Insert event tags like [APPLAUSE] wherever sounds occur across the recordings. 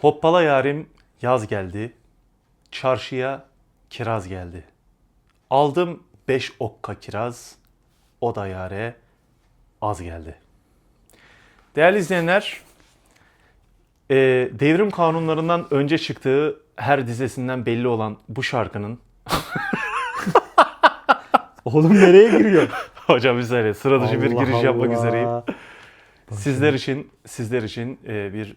Hoppala yarim yaz geldi. Çarşıya kiraz geldi. Aldım beş okka kiraz. O da yare az geldi. Değerli izleyenler, e, devrim kanunlarından önce çıktığı her dizesinden belli olan bu şarkının [LAUGHS] Oğlum nereye giriyor? [LAUGHS] hocam saniye sıra dışı bir Allah giriş yapmak Allah. üzereyim. Sizler için sizler için e, bir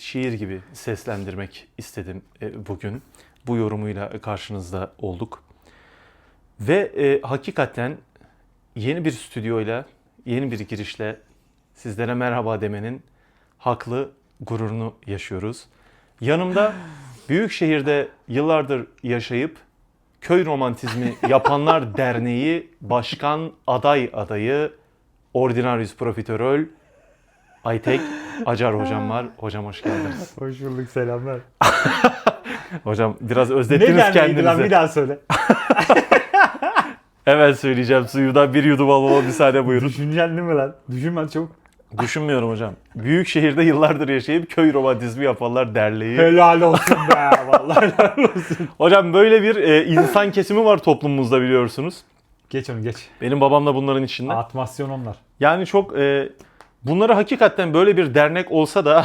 şiir gibi seslendirmek istedim e, bugün. Bu yorumuyla karşınızda olduk. Ve e, hakikaten yeni bir stüdyoyla, yeni bir girişle sizlere merhaba demenin haklı gururunu yaşıyoruz. Yanımda [SIGHS] büyük şehirde yıllardır yaşayıp köy romantizmi [LAUGHS] yapanlar derneği başkan aday adayı Ordinarius Profiterol Aytek Acar hocam var. [LAUGHS] Hocam hoş geldiniz. Hoş bulduk selamlar. [LAUGHS] Hocam biraz Ne özlettiniz derneğiydi lan bir kendinizi. daha söyle. [LAUGHS] Hemen söyleyeceğim. Suyudan bir yudum almama müsaade buyurun. Düşüneceksin değil mi lan? Düşünme çabuk. Düşünmüyorum hocam. Büyük şehirde yıllardır yaşayıp köy romantizmi yapanlar derneği. Helal olsun be. Vallahi helal olsun. Hocam böyle bir e, insan kesimi var toplumumuzda biliyorsunuz. Geç onu geç. Benim babam da bunların içinde. Atmasyon onlar. Yani çok e, bunları hakikaten böyle bir dernek olsa da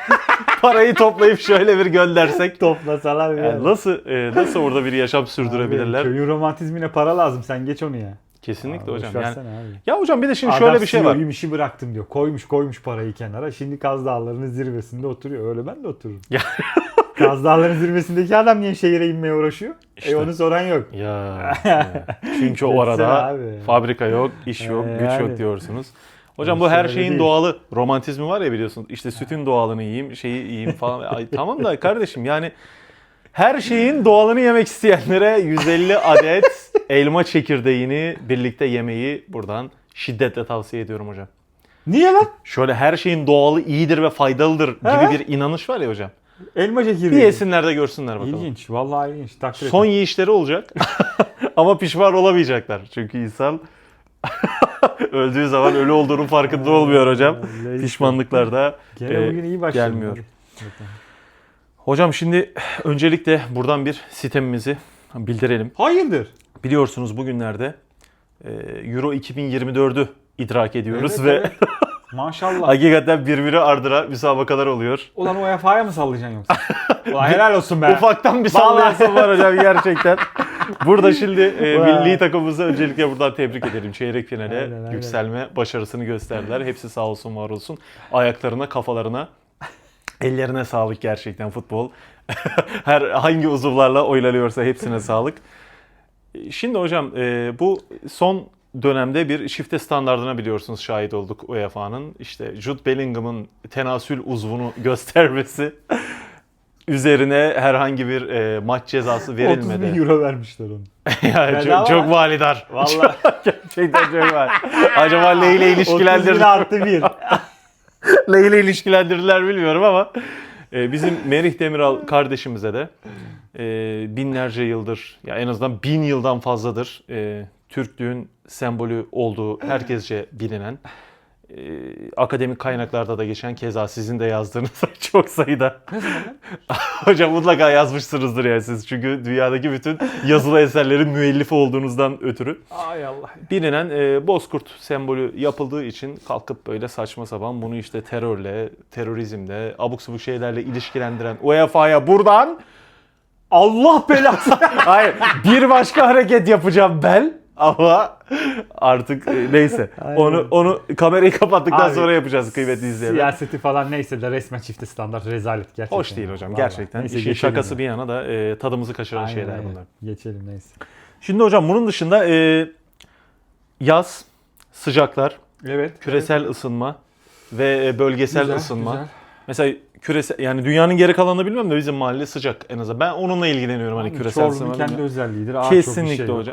[LAUGHS] parayı toplayıp şöyle bir göndersek Toplasalar yani nasıl e, nasıl orada bir yaşam Abi, sürdürebilirler? Köyün romantizmine para lazım. Sen geç onu ya. Kesinlikle Abi, hocam. Yani, abi. ya hocam bir de şimdi Adam şöyle bir şey var. CEO'yum, işi bıraktım diyor. Koymuş koymuş parayı kenara. Şimdi Kaz Dağları'nın zirvesinde oturuyor. Öyle ben de otururum. [LAUGHS] Kaz Dağları'nın zirvesindeki adam niye şehire inmeye uğraşıyor? İşte. E onu soran yok. Ya, [LAUGHS] ya. çünkü o arada abi. fabrika yok, iş yok, Ee, güç yani. yok diyorsunuz. Hocam bu her öyle şeyin değil. doğalı. Romantizmi var ya biliyorsunuz. İşte sütün doğalını yiyeyim, şeyi yiyeyim falan. Ay, tamam da kardeşim yani her şeyin doğalını yemek isteyenlere 150 adet [LAUGHS] elma çekirdeğini birlikte yemeyi buradan şiddetle tavsiye ediyorum hocam. Niye lan? Şöyle her şeyin doğalı iyidir ve faydalıdır gibi He? bir inanış var ya hocam. Elma Bir çekirdeği. yesinler de görsünler bakalım. İlginç. Vallahi ilginç. Takdir Son ederim. yiyişleri olacak. [LAUGHS] Ama pişman olamayacaklar. Çünkü insan [LAUGHS] [LAUGHS] öldüğü zaman ölü olduğunun farkında olmuyor hocam. Pişmanlıklar da Gene e, bugün iyi gelmiyor. Hocam şimdi öncelikle buradan bir sistemimizi bildirelim. Hayırdır? Biliyorsunuz bugünlerde e, Euro 2024'ü idrak ediyoruz Evet, ve evet. [LAUGHS] Maşallah. hakikaten birbiri ardıra müsabakalar oluyor. Ulan UEFA'ya mı sallayacaksın yoksa? [LAUGHS] Ulan helal olsun be. Ufaktan bir sallayasın var hocam gerçekten. Burada şimdi e, milli takımımızı öncelikle buradan tebrik edelim. Çeyrek finale Aynen, aynen. yükselme başarısını gösterdiler. Hepsi sağ olsun var olsun. Ayaklarına, kafalarına, ellerine sağlık gerçekten futbol. [LAUGHS] Her hangi uzuvlarla oynanıyorsa hepsine sağlık. Şimdi hocam e, bu son dönemde bir şifte standardına biliyorsunuz şahit olduk UEFA'nın. İşte Jude Bellingham'ın tenasül uzvunu [LAUGHS] göstermesi üzerine herhangi bir e, maç cezası 30 bin verilmedi. euro vermişler onu. [LAUGHS] yani Bedava çok, çok lan. manidar. [LAUGHS] Vallahi. Gerçekten çok var. Acaba neyle 30 [LAUGHS] bin ilişkilendirdiler? artı bir. neyle ilişkilendirdiler bilmiyorum ama e, bizim Merih Demiral kardeşimize de e, binlerce yıldır ya en azından bin yıldan fazladır e, Türklüğün sembolü olduğu herkesce bilinen e, akademik kaynaklarda da geçen keza sizin de yazdığınız [LAUGHS] çok sayıda [LAUGHS] hocam mutlaka yazmışsınızdır yani siz çünkü dünyadaki bütün yazılı eserlerin müellifi olduğunuzdan ötürü Ay Allah. bilinen e, bozkurt sembolü yapıldığı için kalkıp böyle saçma sapan bunu işte terörle, terörizmle, abuk subuk şeylerle ilişkilendiren UEFA'ya buradan Allah belası. [LAUGHS] hayır bir başka hareket yapacağım ben ama artık e, neyse [LAUGHS] Aynen. onu onu kamerayı kapattıktan Abi, sonra yapacağız kıymetli izleyenler. Siyaseti falan neyse de resmen çifte standart rezalet gerçekten. Hoş değil hocam Vallahi. gerçekten. Neyse, İşin şakası ya. bir yana da e, tadımızı kaçıran Aynen, şeyler bunlar. Geçelim neyse. Şimdi hocam bunun dışında e, yaz, sıcaklar, Evet. küresel ısınma ve e, bölgesel Güzel, ısınma. güzel. Mesela küresel yani dünyanın geri kalanını bilmem de bizim mahalle sıcak en azından. Ben onunla ilgileniyorum hani küresel Çorlu'nun ısınma. kendi özelliğidir. Çok bir Kesinlikle şey yok.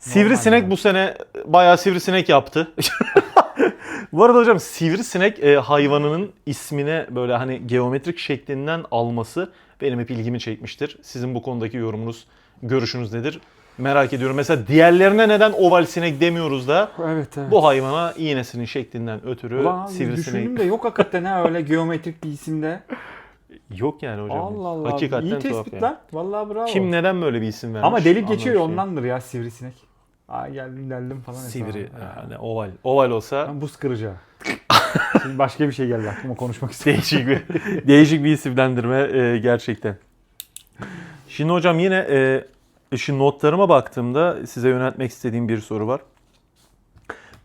Sivrisinek yani. bu sene bayağı sivrisinek yaptı. [LAUGHS] bu arada hocam sivrisinek e, hayvanının ismine böyle hani geometrik şeklinden alması benim hep ilgimi çekmiştir. Sizin bu konudaki yorumunuz, görüşünüz nedir? Merak ediyorum. Mesela diğerlerine neden oval sinek demiyoruz da Evet evet. bu hayvana iğnesinin şeklinden ötürü Ulan abi sivrisinek. düşündüm de yok hakikaten ha öyle geometrik bir isimde. Yok yani hocam. Allah Allah. Hakikaten İyi tuhaf tespit yani. Vallahi bravo. Kim neden böyle bir isim vermiş? Ama delip geçiyor ondandır ya sivrisinek. Aa geldim deldim falan. Sivri. Yani oval. Oval olsa Ben buz kırıcı. [LAUGHS] Şimdi başka bir şey geldi aklıma konuşmak istiyorum. değişik bir [LAUGHS] değişik bir isimlendirme e, gerçekten. Şimdi hocam yine e, şu notlarıma baktığımda size yöneltmek istediğim bir soru var.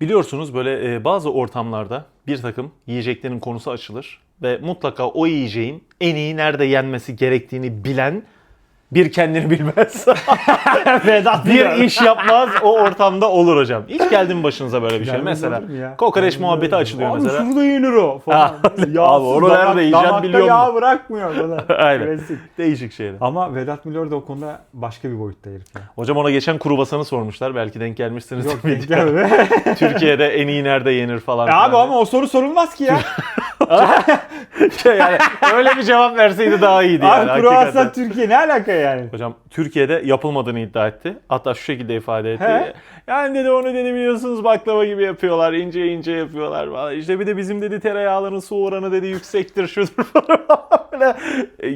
Biliyorsunuz böyle e, bazı ortamlarda bir takım yiyeceklerin konusu açılır ve mutlaka o yiyeceğin en iyi nerede yenmesi gerektiğini bilen bir kendini bilmez. [LAUGHS] Vedat bir iş yapmaz o ortamda olur hocam. Hiç [LAUGHS] geldi mi başınıza böyle bir şey? Gelmez Mesela olur mu ya? kokoreç muhabbeti açılıyor Abi mesela. şurada yenir o falan. Yağsız, [LAUGHS] abi onu damak- nerede yiyeceğim damakta biliyor yağ musun? bırakmıyor falan. Aynen. Klasik. Değişik şeyler. Ama Vedat Milor da o konuda başka bir boyutta herif ya. Hocam ona geçen kruvasanı sormuşlar. Belki denk gelmişsiniz. Yok denk gelmedi. Türkiye'de en iyi nerede yenir falan. E abi filan ama o soru sorulmaz ki ya. Diye. [LAUGHS] yani öyle bir cevap verseydi daha iyiydi yani. abi. Türkiye ne alaka yani? Hocam Türkiye'de yapılmadığını iddia etti. Hatta şu şekilde ifade etti. He. Yani dedi onu dedi biliyorsunuz baklava gibi yapıyorlar. ince ince yapıyorlar falan. İşte bir de bizim dedi tereyağların su oranı dedi yüksektir şudur falan. Böyle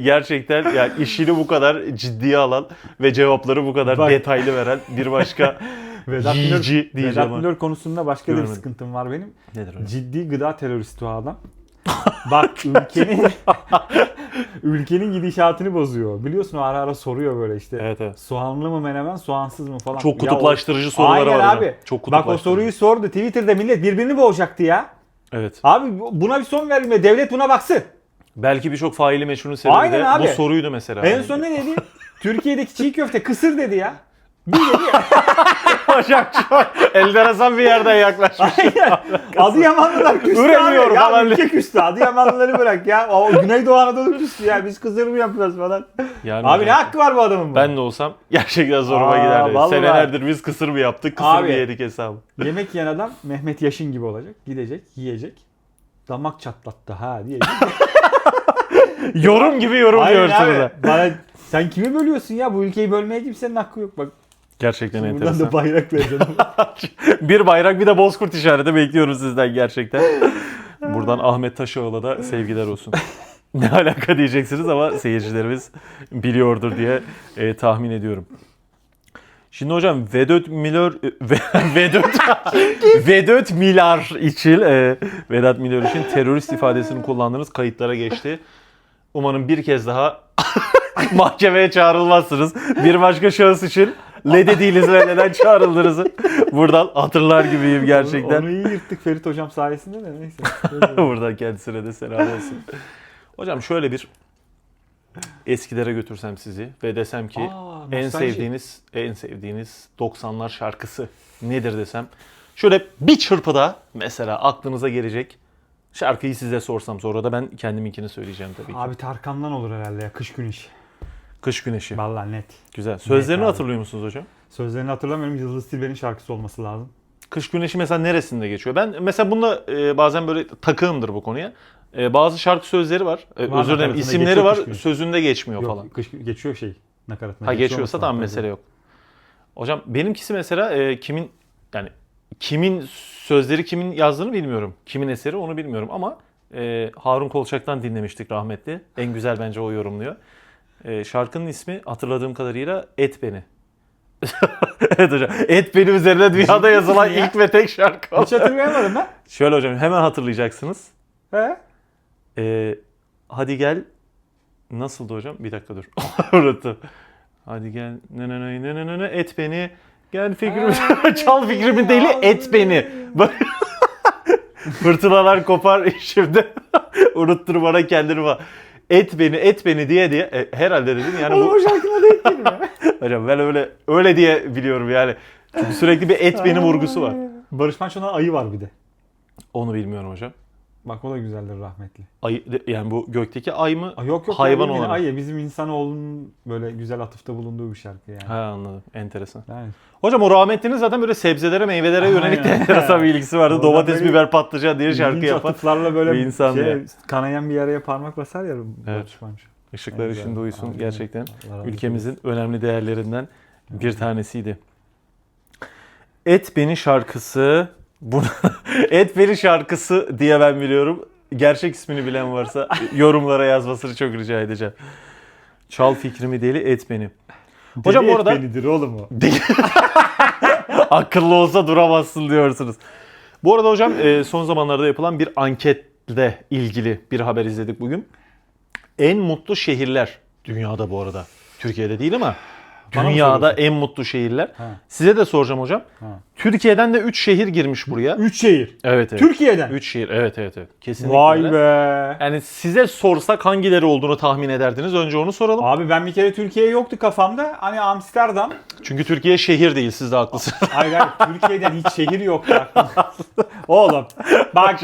Gerçekten yani işini bu kadar ciddiye alan ve cevapları bu kadar Bak. detaylı veren bir başka [LAUGHS] Vedat yiyici Milor, diyeceğim. Vedat. Milor konusunda başka da bir Görmedim. sıkıntım var benim. Nedir hocam? Ciddi gıda teröristi o adam. Bak ülkenin [LAUGHS] ülkenin gidişatını bozuyor. Biliyorsun o ara ara soruyor böyle işte. Evet evet. Soğanlı mı menemen, soğansız mı falan. Çok Ya o- kutuplaştırıcı soruları Aynen var abi. Çok Bak o kutuplaştırıcı. soruyu sordu. Twitter'da millet birbirini boğacaktı ya. Evet. Abi buna bir son verilme. Devlet buna baksın. Belki birçok faili meşhurun sebebi de bu soruydu mesela. En son ne dedi? [LAUGHS] Türkiye'deki çiğ köfte kısır dedi ya. Bir [LAUGHS] hocam çok enteresan bir yerden yaklaşmış. Aynen. Adıyamanlılar küstü Üremiyorum abi. Ya falan. ülke küstü. Adıyamanlıları bırak ya. O Güneydoğu Anadolu küstü ya. Biz kısır mı yapıyoruz falan. Yani Abi ne hocam, hakkı var bu adamın? Ben de olsam gerçekten zoruma Aa, giderdi. vallahi. Senelerdir biz kısır mı yaptık, kısır Abi. mı yedik hesabı. [LAUGHS] Yemek yiyen adam Mehmet Yaşın gibi olacak. Gidecek, yiyecek. Damak çatlattı ha diyecek. Yorum gibi yorum Aynen abi. Bana, sen kimi bölüyorsun ya? Bu ülkeyi bölmeye kimsenin hakkı yok. Bak Gerçekten buradan enteresan. da bayrak vereceğim. [LAUGHS] bir bayrak bir de bozkurt işareti bekliyoruz sizden gerçekten. Buradan Ahmet Taşoğlu'na da sevgiler olsun. ne alaka diyeceksiniz ama seyircilerimiz biliyordur diye e, tahmin ediyorum. Şimdi hocam Vedot Milor [LAUGHS] Vedot Vedot Milar için e, Vedat Milor için terörist ifadesini kullandığınız kayıtlara geçti. Umarım bir kez daha [LAUGHS] mahkemeye çağrılmazsınız. Bir başka şahıs için ne dediğiniz ve neden çağrıldığınızı buradan hatırlar gibiyim gerçekten. Onu iyi yırttık Ferit hocam sayesinde de neyse. [LAUGHS] Buradan kendisine de selam olsun. Hocam şöyle bir eskilere götürsem sizi ve desem ki Aa, en nostalji. sevdiğiniz en sevdiğiniz 90'lar şarkısı nedir desem şöyle bir çırpıda mesela aklınıza gelecek şarkıyı size sorsam sonra da ben kendiminkini söyleyeceğim tabii ki. Abi Tarkan'dan olur herhalde ya. Kış güneşi. Kış Güneşi. Vallahi net. Güzel. Sözlerini abi. hatırlıyor musunuz hocam? Sözlerini hatırlamıyorum. Yıldız Tilbe'nin şarkısı olması lazım. Kış Güneşi mesela neresinde geçiyor? Ben mesela bununla e, bazen böyle takığımdır bu konuya. E, bazı şarkı sözleri var. E, Var, özür dilerim isimleri var. Sözünde geçmiyor Yok, falan. kış, geçiyor şey. Nakaratına. Ha geçiyor geçiyorsa lazım. mesele yok. Hocam benimkisi mesela e, kimin yani kimin sözleri kimin yazdığını bilmiyorum. Kimin eseri onu bilmiyorum ama e, Harun Kolçak'tan dinlemiştik rahmetli. En güzel bence o yorumluyor. E, şarkının ismi hatırladığım kadarıyla Et Beni. [LAUGHS] evet hocam. Et Beni üzerine dünyada yazılan ya? ilk ve tek şarkı. Hiç hatırlayamadım ben. Şöyle hocam hemen hatırlayacaksınız. He? E, hadi gel. Nasıldı hocam? Bir dakika dur. [LAUGHS] Unuttum. Hadi gel. Ne ne ne ne ne ne et beni. Gel fikrimi [LAUGHS] çal fikrimi deli et beni. Bak. Fırtınalar kopar şimdi. Unuttur bana kendini bak. Et beni, et beni diye diye. E, herhalde dedim yani Oğlum bu. o şarkına denk geliyor. [LAUGHS] Hocam ben öyle öyle diye biliyorum yani. Çünkü sürekli bir et beni vurgusu var. Barış Manço'nun ayı var bir de. Onu bilmiyorum hocam. Bak o da güzeldir rahmetli. Ay, yani bu gökteki ay mı? Ay yok yok Hayvan ya, olan. Ayı bizim insanoğlunun böyle güzel atıfta bulunduğu bir şarkı yani. Ha anladım. Enteresan. Yani. Hocam o rahmetlinin zaten böyle sebzelere, meyvelere Aynen. yönelik de enteresan bir ilgisi vardı. Domates, biber, patlıcan diye şarkı yapan. atıflarla böyle bir insan şey, ya. kanayan bir yaraya parmak basar ya Evet. Barış Manço. Işıklar içinde uyusun Aynen. gerçekten. Allah razı olsun. Ülkemizin önemli değerlerinden bir tanesiydi. Et Beni şarkısı, bunu [LAUGHS] Et Beni şarkısı diye ben biliyorum. gerçek ismini bilen varsa [LAUGHS] yorumlara yazmasını çok rica edeceğim. Çal fikrimi deli et beni. Hocam Deli bu arada etmelidir oğlum o. [LAUGHS] akıllı olsa duramazsın diyorsunuz. Bu arada hocam e, son zamanlarda yapılan bir anketle ilgili bir haber izledik bugün. En mutlu şehirler dünyada bu arada. Türkiye'de değil ama dünyada en mutlu şehirler. Ha. Size de soracağım hocam. Ha. Türkiye'den de 3 şehir girmiş buraya. Üç şehir. Evet evet. Türkiye'den. 3 şehir. Evet evet evet. Kesinlikle Vay öyle. be. Yani size sorsak hangileri olduğunu tahmin ederdiniz. Önce onu soralım. Abi ben bir kere Türkiye yoktu kafamda. Hani Amsterdam. Çünkü Türkiye şehir değil. Siz de haklısınız. Hayır hayır Türkiye'den hiç şehir yoktu aklımda. [LAUGHS] [LAUGHS] Oğlum bak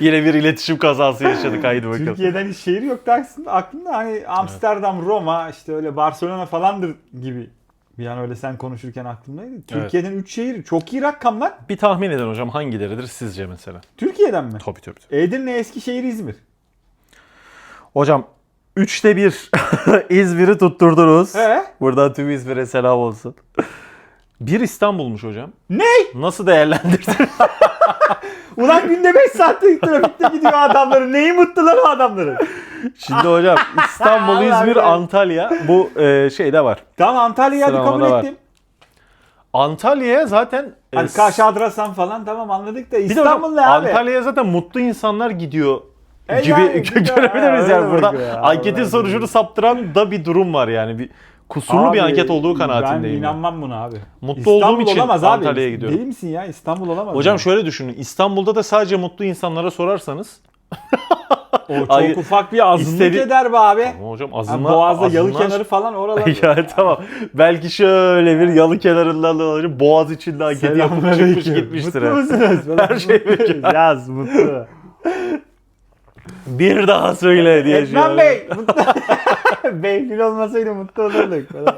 Yine bir iletişim kazası yaşadık. Haydi bakalım. Türkiye'den hiç şehir yoktu aslında aklımda hani Amsterdam, Roma işte öyle Barcelona falandır gibi. Bir an öyle sen konuşurken aklımdaydı. Türkiye'den 3 şehir çok iyi rakamlar. Bir tahmin edin hocam hangileridir sizce mesela? Türkiye'den mi? Tabii tabii. tabii. Edirne, Eskişehir, İzmir. Hocam 3'te 1 [LAUGHS] İzmir'i tutturdunuz. He? Buradan tüm İzmir'e selam olsun. Bir İstanbul'muş hocam. Ne? Nasıl değerlendirdin? [LAUGHS] Ulan günde 5 saatlik trafikte gidiyor adamların. Neyi mutlular o adamların? Şimdi hocam [LAUGHS] İstanbul, İzmir. Antalya bu e, şeyde var. Tamam Antalya'yı hadi kabul Sıralamada var. ettim. Antalya'ya zaten e, Hani Kaş Adrasan falan tamam anladık da bir de hocam, İstanbul ne abi? Antalya'ya zaten mutlu insanlar gidiyor E gibi yani, [LAUGHS] bir de- görebiliriz öyle yani burada. bak ya, Anketin sonucunu bilir. saptıran da bir durum var yani. Bir kusurlu bir Abi, anket olduğu kanaatindeyim. Ben yani. inanmam buna abi. Mutlu İstanbul olduğum için olamaz abi. Antalya'ya gidiyorum. Değil misin ya? İstanbul olamaz. Hocam yani. şöyle düşünün. İstanbul'da da sadece mutlu insanlara sorarsanız. O çok [LAUGHS] Ay- ufak bir azınlık istedi- eder be abi. Ama hocam Ha, azınlar... Boğaz'da yalı azınlar- kenarı falan [LAUGHS] oralar. ya tamam. Belki şöyle bir yalı kenarından dolayı boğaz içinde anketi yapıp çıkmış gitmiştir. Mutlu musunuz? [LAUGHS] Her şey mükemmel. Yaz mutlu. Bir daha söyle diye şey Etnan Bey. [LAUGHS] Beygül olmasaydı mutlu olurduk. falan.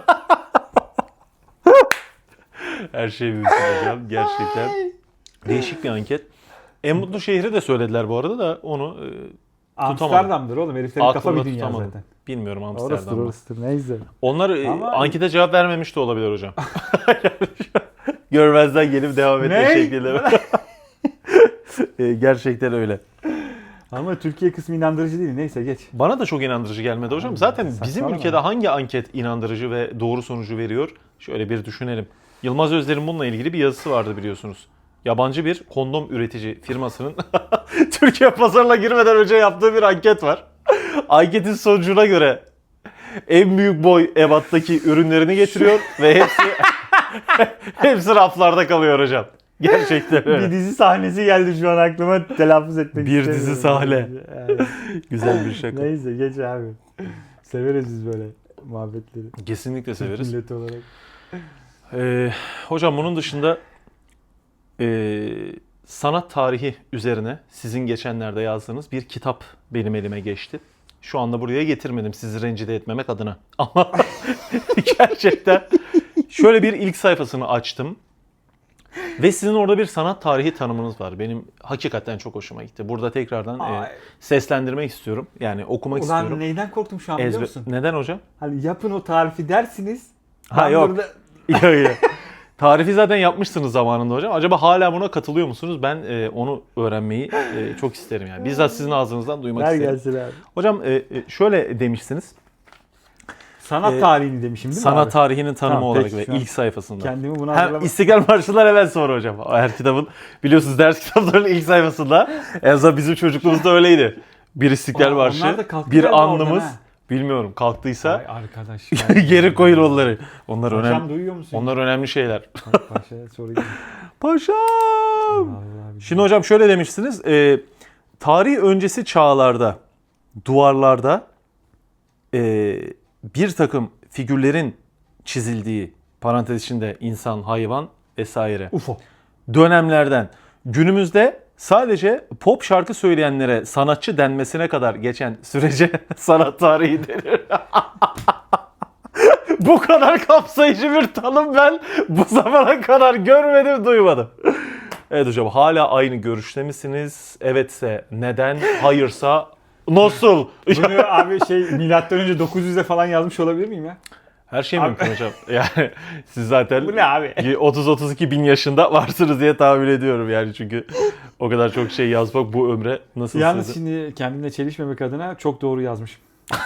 Her şey mümkün hocam. Gerçekten. Değişik bir anket. En mutlu şehri de söylediler bu arada da onu e, Amsterdam'dır oğlum. Heriflerin kafa aklımda bir dünya tutamadım. zaten. Bilmiyorum Orasıdır Amsterdam'da. orasıdır. Neyse. Onlar e, Ama- ankete cevap vermemiş de olabilir hocam. [LAUGHS] Görmezden gelip devam etme Ne? şekilleri. [LAUGHS] E, Gerçekten öyle. Ama Türkiye kısmı inandırıcı değil. Neyse geç. Bana da çok inandırıcı gelmedi hocam. Zaten bizim ülkede hangi anket inandırıcı ve doğru sonucu veriyor? Şöyle bir düşünelim. Yılmaz Özder'in bununla ilgili bir yazısı vardı biliyorsunuz. Yabancı bir kondom üretici firmasının [LAUGHS] Türkiye pazarına girmeden önce yaptığı bir anket var. Anketin sonucuna göre en büyük boy ebattaki ürünlerini getiriyor ve hepsi [LAUGHS] hepsi raflarda kalıyor hocam. [LAUGHS] Gerçekten Bir öyle. dizi sahnesi geldi şu an aklıma telaffuz etmek Bir dizi sahne. Yani. [LAUGHS] Güzel bir şaka. Neyse geç abi. Severiz biz böyle muhabbetleri. Kesinlikle severiz. Millet olarak. Ee, hocam bunun dışında ee, sanat tarihi üzerine sizin geçenlerde yazdığınız bir kitap benim elime geçti. Şu anda buraya getirmedim sizi rencide etmemek adına. [LAUGHS] Ama gerçekten şöyle bir ilk sayfasını açtım. [LAUGHS] Ve sizin orada bir sanat tarihi tanımınız var. Benim hakikaten çok hoşuma gitti. Burada tekrardan e, seslendirmek istiyorum. Yani okumak Ulan istiyorum. neyden korktum şu an biliyor musun? Neden hocam? Hani yapın o tarifi dersiniz. Ha, ben yok. burada- [LAUGHS] Yok yok. Tarifi zaten yapmışsınız zamanında hocam. Acaba hala buna katılıyor musunuz? Ben e, onu öğrenmeyi e, çok isterim yani. Bizzat sizin ağzınızdan duymak Ver isterim. gelsin abi. Hocam e, e, şöyle demişsiniz. Sanat Ee, tarihini demişim değil mi Sanat abi? tarihinin tanımı Tamam, olarak peki, ve ilk sayfasında. Kendimi buna Hem. İstiklal Marşı'ndan hemen sonra hocam. Her kitabın biliyorsunuz ders kitaplarının ilk sayfasında en azından bizim çocukluğumuzda öyleydi. Bir İstiklal Marşı, bir ha. Bilmiyorum kalktıysa Ay arkadaş. [LAUGHS] geri koyun onları. Onlar Hocam önemli. duyuyor musun? Onlar önemli şeyler. Sorayım. [LAUGHS] Paşam. Şimdi hocam şöyle demiştiniz. E, tarih öncesi çağlarda duvarlarda e, bir takım figürlerin çizildiği parantez içinde insan, hayvan vesaire UFO. dönemlerden günümüzde sadece pop şarkı söyleyenlere sanatçı denmesine kadar geçen sürece [LAUGHS] sanat tarihi denir. [LAUGHS] bu kadar kapsayıcı bir tanım ben bu zamana kadar görmedim, duymadım. Evet hocam hala aynı görüşte Evetse neden? Hayırsa nasıl? Bunu abi şey milattan önce 900'e falan yazmış olabilir miyim ya? Her şey Abi- mümkün hocam. [LAUGHS] Yani siz zaten Bu ne abi? 30-32 bin yaşında varsınız diye tahmin ediyorum yani çünkü o kadar çok şey yazmak bu ömre nasıl Yalnız sığdı? şimdi kendimle çelişmemek adına çok doğru yazmışım. [LAUGHS]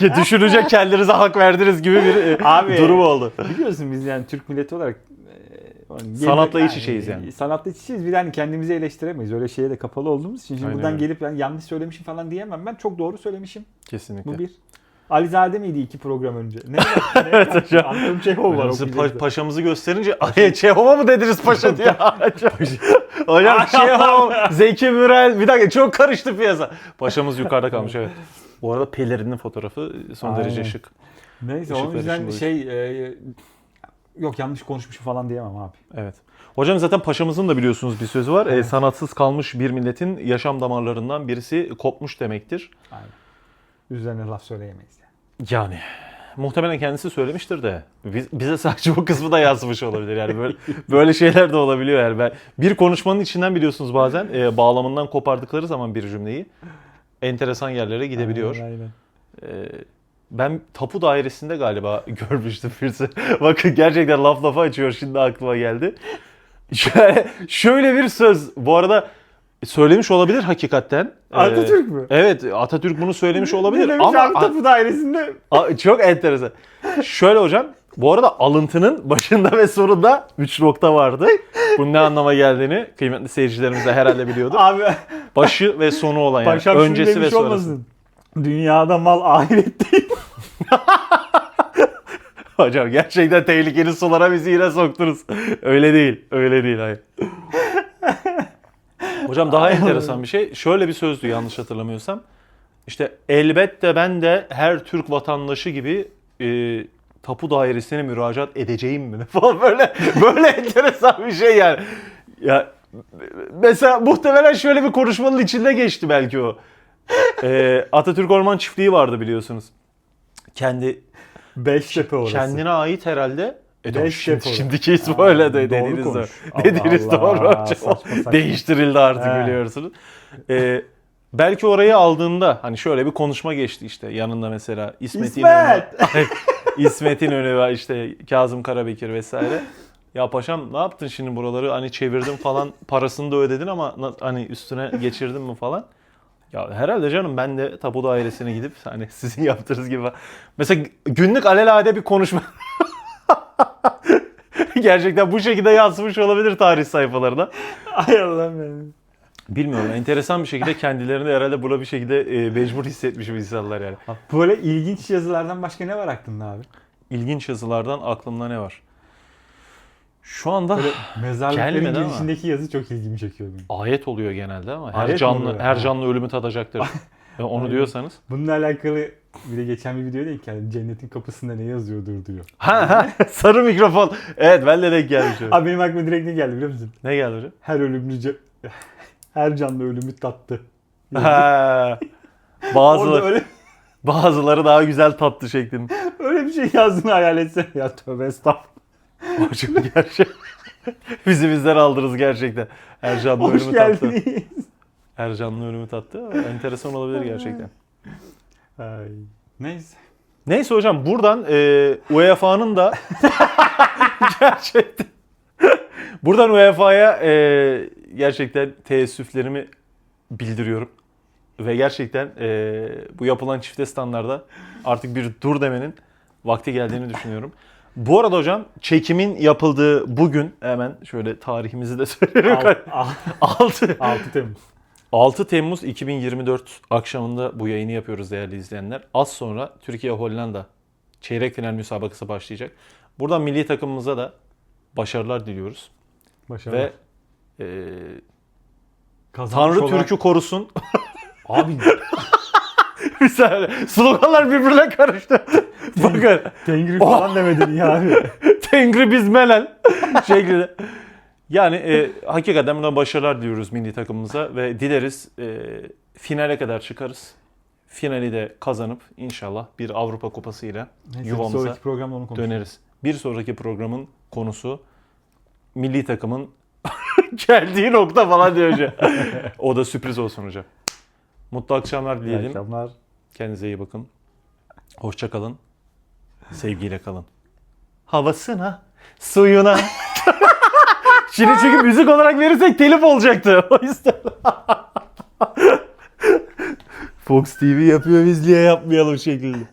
Ya düşünecek kendinize hak verdiniz gibi bir e, Abi. durum oldu. Biliyorsun biz yani Türk milleti olarak e, yani Sanatla iç içeyiz yani. Sanatla iç içeyiz. Bir de hani kendimizi eleştiremeyiz. Öyle şeye de kapalı olduğumuz için. Şimdi Aynen buradan öyle. gelip yani yanlış söylemişim falan diyemem. Ben çok doğru söylemişim. Kesinlikle. Bu bir. Alizade miydi iki program önce? Ne? [LAUGHS] evet hocam. Anton Çehov var. O pa- paşamızı gösterince [LAUGHS] ay Çehov'a mı dediniz paşa diye. [LAUGHS] Hocam Çehov, Zeki Müren bir dakika çok karıştı piyasa. Paşamız yukarıda kalmış evet. Bu arada pelerinin fotoğrafı son derece Aynen. şık. Neyse Işık onun yüzden şey e, yok yanlış konuşmuşum falan diyemem abi. Evet. Hocam zaten paşamızın da biliyorsunuz bir sözü var. E, sanatsız kalmış bir milletin yaşam damarlarından birisi kopmuş demektir. Aynen. Üzerine laf söyleyemeyiz yani. Yani muhtemelen kendisi söylemiştir de biz, bize sadece bu kısmı da yazmış olabilir. Yani böyle böyle şeyler de olabiliyor yani. Ben bir konuşmanın içinden biliyorsunuz bazen e, bağlamından kopardıkları zaman bir cümleyi enteresan yerlere gidebiliyor. Aynen, aynen. E, ben tapu dairesinde galiba [LAUGHS] görmüştüm birisi. [LAUGHS] Bakın gerçekten laf lafa açıyor şimdi aklıma geldi. [LAUGHS] Şöyle, şöyle bir söz. Bu arada söylemiş olabilir hakikaten. E, Atatürk mü? Evet Atatürk bunu söylemiş olabilir demiş ama abi tapu dairesinde? Çok enteresan. Şöyle hocam bu arada alıntının başında ve sonunda 3 nokta vardı. Bunun ne anlama geldiğini kıymetli seyircilerimiz de herhalde biliyordu. Abi Başı ve sonu olan yani. paşam Öncesi ve demiş sonrası. olmasın. Dünyada mal ahiret değil. [LAUGHS] Hocam gerçekten tehlikeli sulara bizi yine soktunuz. öyle değil. Öyle değil hayır. Hocam daha enteresan bir şey. Şöyle bir sözdü yanlış hatırlamıyorsam. İşte elbette ben de her Türk vatandaşı gibi e, tapu dairesine müracaat edeceğim mi [LAUGHS] falan böyle böyle enteresan bir şey yani. Ya mesela muhtemelen şöyle bir konuşmanın içinde geçti belki o. [LAUGHS] E, Atatürk Orman Çiftliği vardı biliyorsunuz. Kendi Beştepe orası. Kendine ait herhalde. E doğru, Beş şimdi, şimdiki ismi Aa, öyle de doğru dediğiniz doğru. konuş. Allah [LAUGHS] Dediğiniz Allah, doğru saçma saçma. Değiştirildi artık He. biliyorsunuz. Ee, belki orayı aldığında hani şöyle bir konuşma geçti işte yanında mesela İsmet, [LAUGHS] İsmet! İnönü. İsmet İnönü ve işte Kazım Karabekir vesaire. Ya paşam ne yaptın şimdi buraları hani çevirdin falan parasını da ödedin ama na- hani üstüne geçirdin mi falan. Ya herhalde canım ben de tapu dairesine gidip hani [LAUGHS] sizin yaptığınız gibi mesela günlük alelade bir konuşma [LAUGHS] gerçekten bu şekilde yansımış olabilir tarih sayfalarına. Ay Allah'ım benim. Bilmiyorum enteresan bir şekilde kendilerini herhalde buna bir şekilde e, mecbur hissetmiş insanlar yani. Böyle ilginç yazılardan başka ne var aklında abi? İlginç yazılardan aklımda ne var? Şu anda Böyle [SIGHS] mezarlıkların Gelmedi ama. girişindeki yazı çok ilgimi çekiyor benim. ayet oluyor genelde ama her Ayet mi canlı oluyor? her canlı ölümü tadacaktır. [LAUGHS] E, onu Aynen. diyorsanız. Bununla alakalı bir de geçen bir video denk geldi. Cennetin kapısında ne yazıyordur diyor. Ha ha sarı mikrofon. Evet ben de denk gelmişim. [LAUGHS] Abi benim aklıma direkt ne geldi biliyor musun? Ne geldi hocam? Her ölümlü ce- [LAUGHS] her canlı ölümü tattı. Ha. Orada Bazıları, öyle bazıları daha güzel tatlı şeklinde. öyle bir şey yazdığını hayal etsene ya tövbe estağfurullah. [LAUGHS] Hocam gerçek. [LAUGHS] Bizi bizden aldınız gerçekten. Er canlı Hoş ölümü tattı. geldiniz. Er canlı ölümü tattı. Enteresan olabilir gerçekten. [LAUGHS] Ay. Neyse. Neyse hocam buradan e, UEFA'nın da gerçekten buradan UEFA'ya e, gerçekten teessüflerimi bildiriyorum. Ve gerçekten e, bu yapılan çifte standarda artık bir dur demenin vakti geldiğini düşünüyorum. Bu arada hocam çekimin yapıldığı bugün hemen şöyle tarihimizi de [LAUGHS] söyleyelim. Al- 6 6 Temmuz. 6 Temmuz 2024 akşamında bu yayını yapıyoruz değerli izleyenler. Az sonra Türkiye-Hollanda çeyrek final müsabakası başlayacak. Buradan milli takımımıza da başarılar diliyoruz. Başarılar. Ve e, Kazanmış Tanrı olan- Türk'ü korusun. Abi [LAUGHS] saniye. Sloganlar birbirine karıştı. Bakın. Tengri falan demedin ya abi. [LAUGHS] Tengri biz melel [LAUGHS] şeklinde. Yani e, hakikaten buna başarılar diliyoruz milli takımımıza ve dileriz e, finale kadar çıkarız. Finali de kazanıp inşallah bir Avrupa Kupası ile Neyse, bir yuvamıza sonraki programda onu konuşuruz. döneriz. Bir sonraki programın konusu milli takımın geldiği nokta falan diyor hocam. o da sürpriz olsun hocam. Mutlu akşamlar İyi dileyelim. akşamlar. Kendinize iyi bakın. Hoşça kalın. Sevgiyle kalın. Havasına, suyuna. [LAUGHS] Şimdi çünkü müzik olarak verirsek telif olacaktı. O yüzden. Fox TV yapıyor biz niye yapmayalım şeklinde.